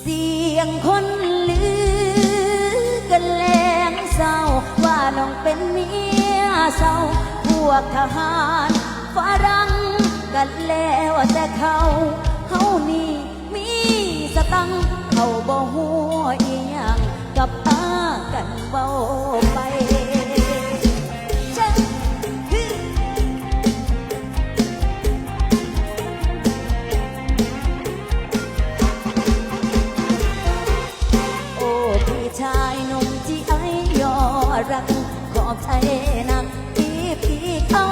เสียงคนลือกันแรงเศร้า ว่าน้องเป็นเมียเศร้า พวกทหารฝรั่งกันแล้วแต่เขาเฮานี่มีสตังเขาบ่หัวอีหยังกับอากันเบาไป ขอบใจนักพี่พี่เขา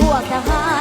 what the heart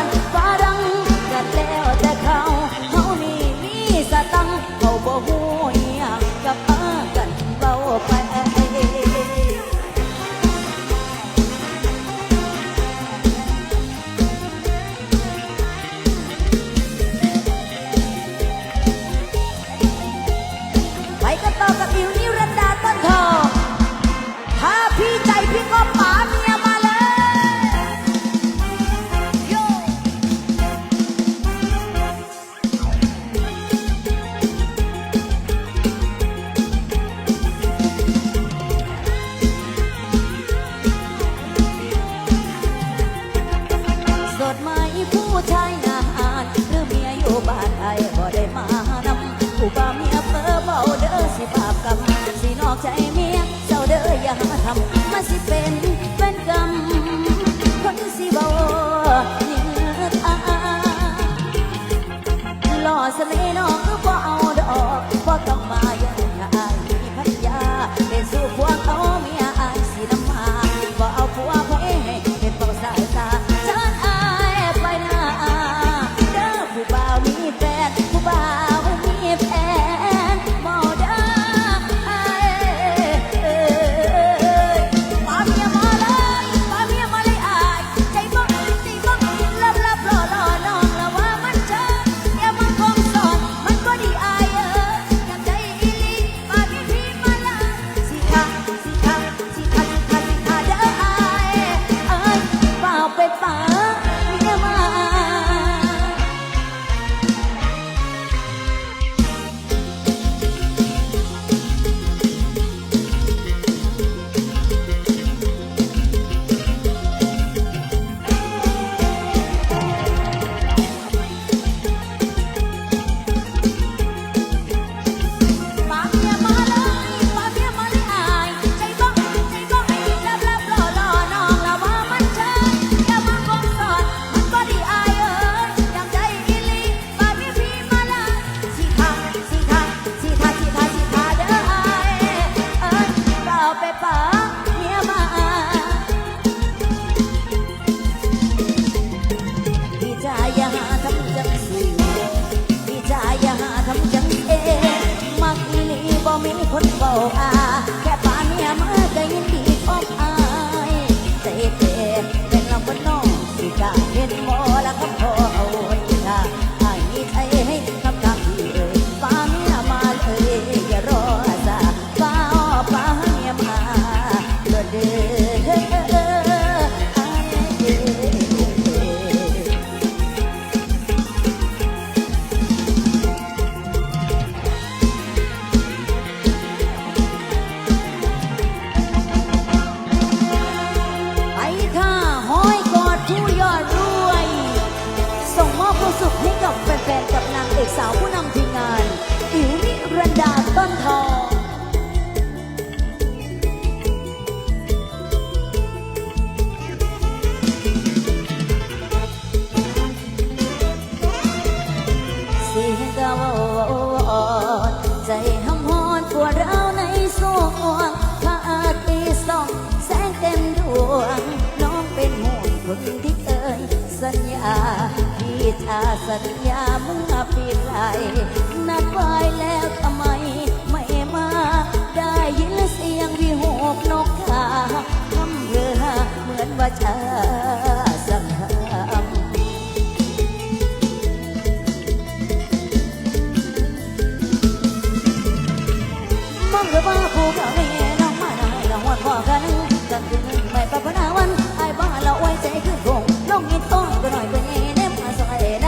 สัญญาพี่ชาสัญญาเมื่อปีไรนัดไว้แล้วทำไมไม่มา ได้ยินเสียงวิหกนกกาทำเรือเหมือนว่าเธอ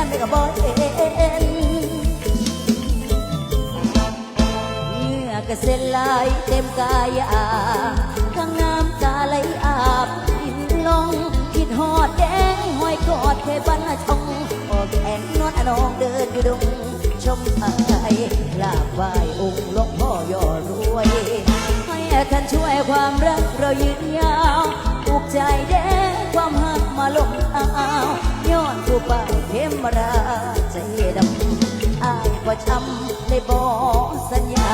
ไปกบบ่เห็นเมื่อกระเซ็นลายเต็มกายอาข้างน้ำตาไหลอาบหินลงคิดหอดแดงห้อยกอดเคยบ้านชองออกแอนนอนอนองเดินอยู่ดงชมไทยลาบไหวองค์ลงพ่อยอดรวยให้ท่านช่วยความรักเรายืนยาว ใจแดงความหักมาลงอ้าวย้อนผู้ป่าเทมราใจดำอายก็ช้ำเลยบอสัญญา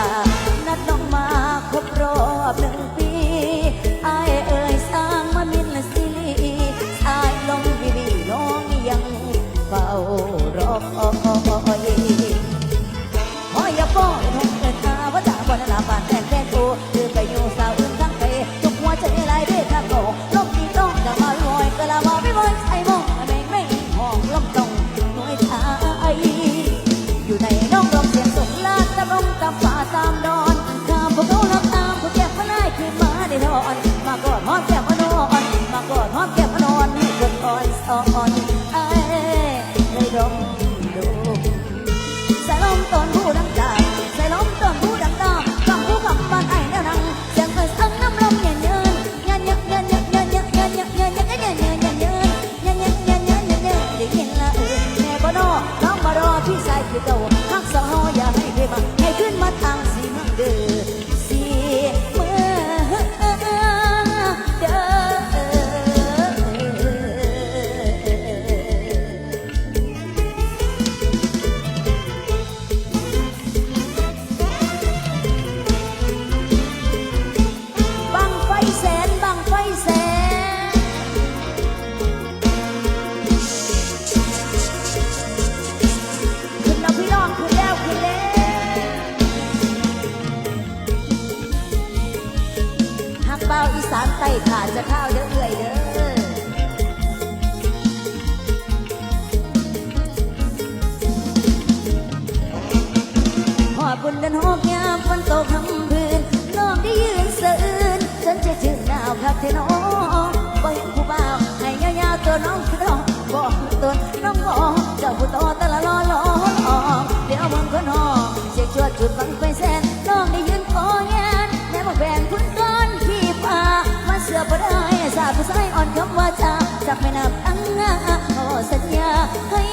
น้องคือน้องบอกตัวน้องบอกจะพูดต่อแต่ละล้อล้อออเดี๋ยวมันก็นอนเสียชวดจุดบังไปแสนน้องได้ยืนขอแงนแม่บอกแบ่งคุณก้อนที่ปลามาเสือบ่ได้สาผู้ชายอ่อนคำว่าจะจับไม่นับอังงาขอสัญญาให้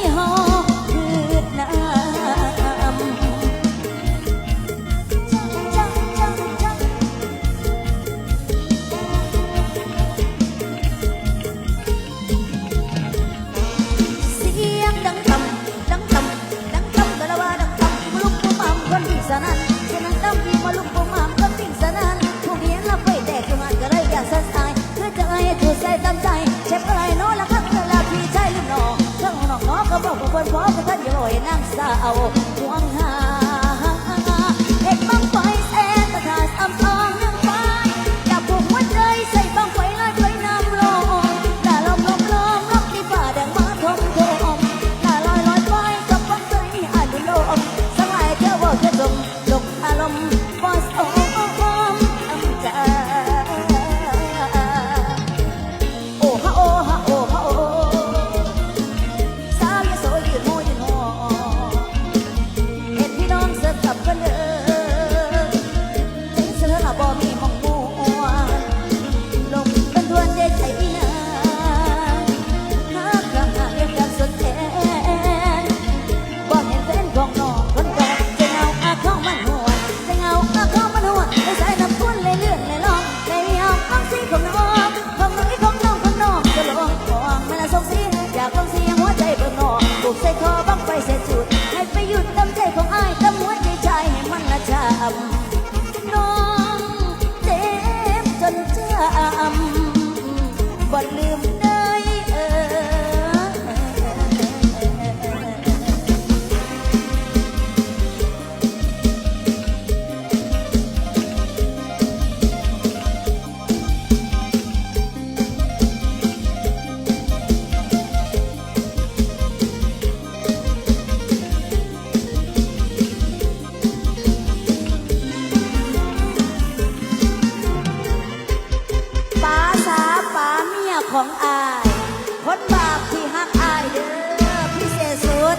เอา ใจของอ้ายกัหัวใจชาให้มันละจำน้องเจ็บจนจำบ่ลืม ของอาย คนบาปที่หักอายเด้อพิเศษสุด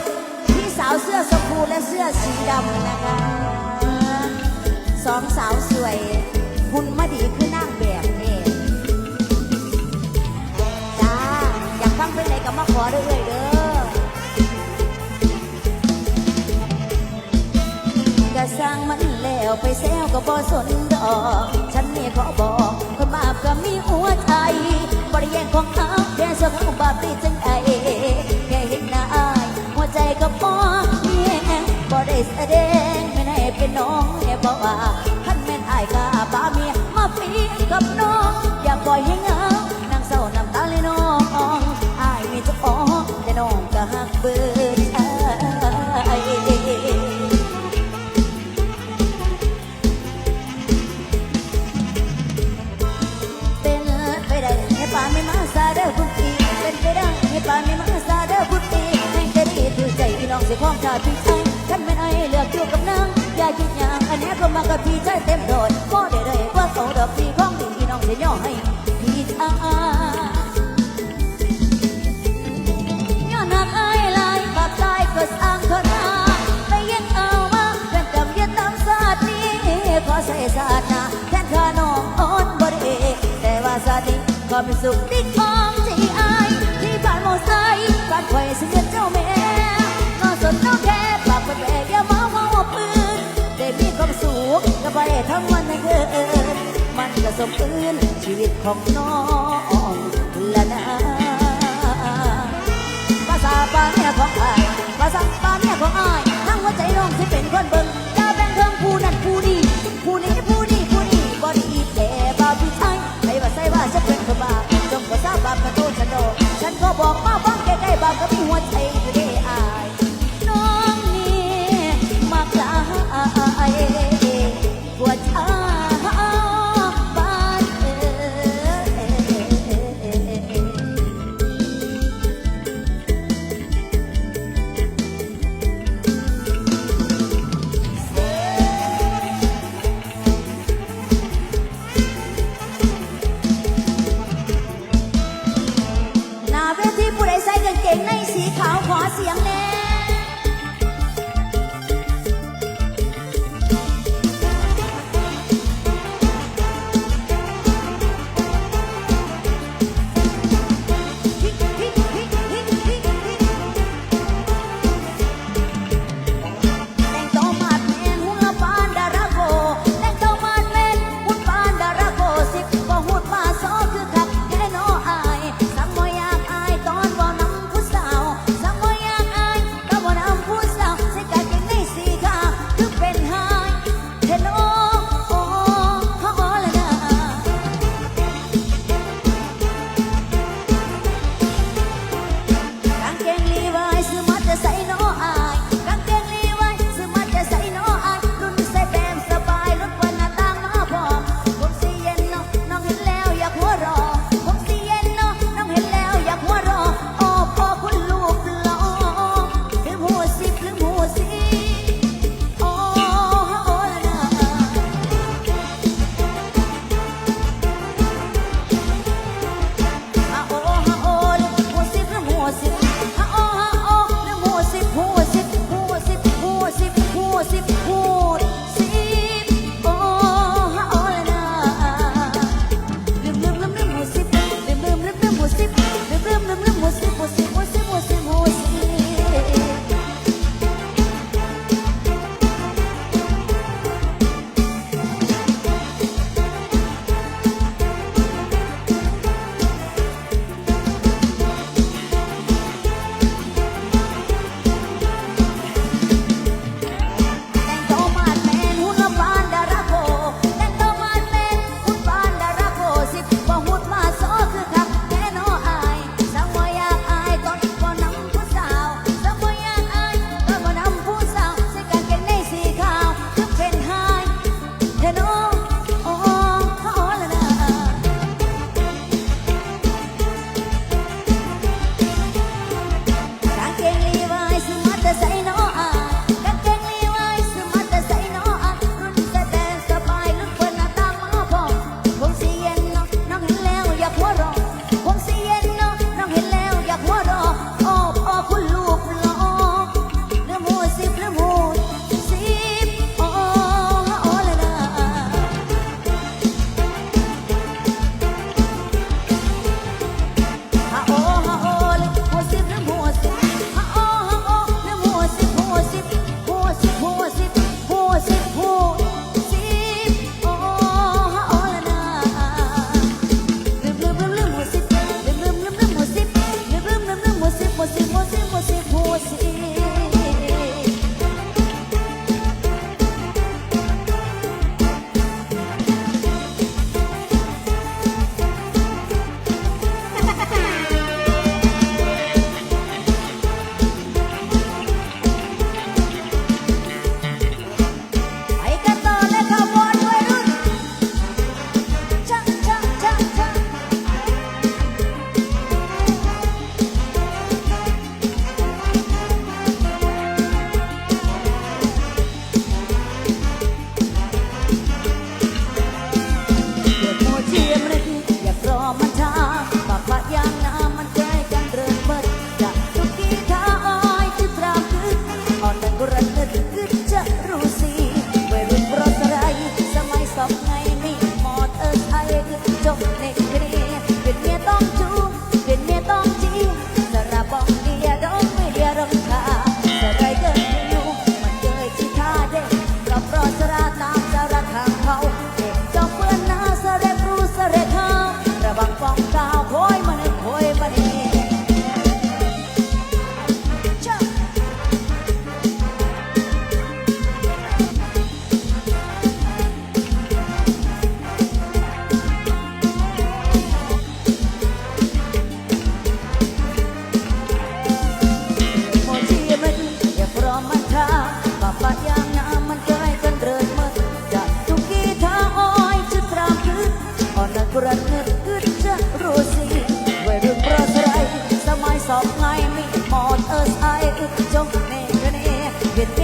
พี่สาวเสื้อสกูและเสื้อสีดำนะคะสองสาวสวยคุณมาดีคือนั่งแบบเนี่จ้าอยากฟังเป็นไหนก็มาขอได้เอเด้อกะสร้างมันแล้วไปแซวก็บ่สนดอก ฉันนี่ขอบอกคนบาปก็มีหัวใจ บริแยงของเขาแค่ส่วนของบาปตีจังไอแค่เห็นหน้าอายหัวใจก็พอเนี่ยบ่ได้แสดงไม่ได้เป็นน้องแค่บอกว่าท่านแม่นอายกาบาเมียมาฟีกับน้อง อย่าปล่อยให้เหงานางเศร้าน้ำตาเลยน้อง ชาติพี่ชายท่านไม่ไอเลือกอยู่กับนางอย่าคิดอย่างอันนี้ก็มากับพี่ใจเต็มโดดก็ได้เลยว่าเขาดอกพี่ของดีพี่น้องจะย่อให้พี่ชายย้อนหักไอ้ลายปากใจก็สร้างเท่านาแต่ยังเอามาเป็นจำยึดตามศาสตร์นี้ขอใส่ศาสตร์นาแทนข้าน้องอ่อนบ่ได้แต่ว่าสาดีขอเป็นสุขที่ของที่อายที่ผ่านมอไซค์บ้านไฟเส ความสุขกับไปทั้งวันทั้งคืนมันก็สมปืนชีวิตของน้องละนะภาษาปาเมียของอายภาษาปาเมียของอายทั้งหัวใจน้องที่เป็นคนเบิ่งอย่าแบ่งเทิงผู้นั้นผู้นี้ผู้นี้ผู้นี้ผู้นี้บ่ดีแต่บ่าพี่ชายให้ว่าใส่ว่าฉันเป็นคนบ้าจงก็ทราบาปกระโตฉันโดฉันก็บอกมาฟังใกล้ๆบาปก็มีหัว จงแม่ก็แน่เวียน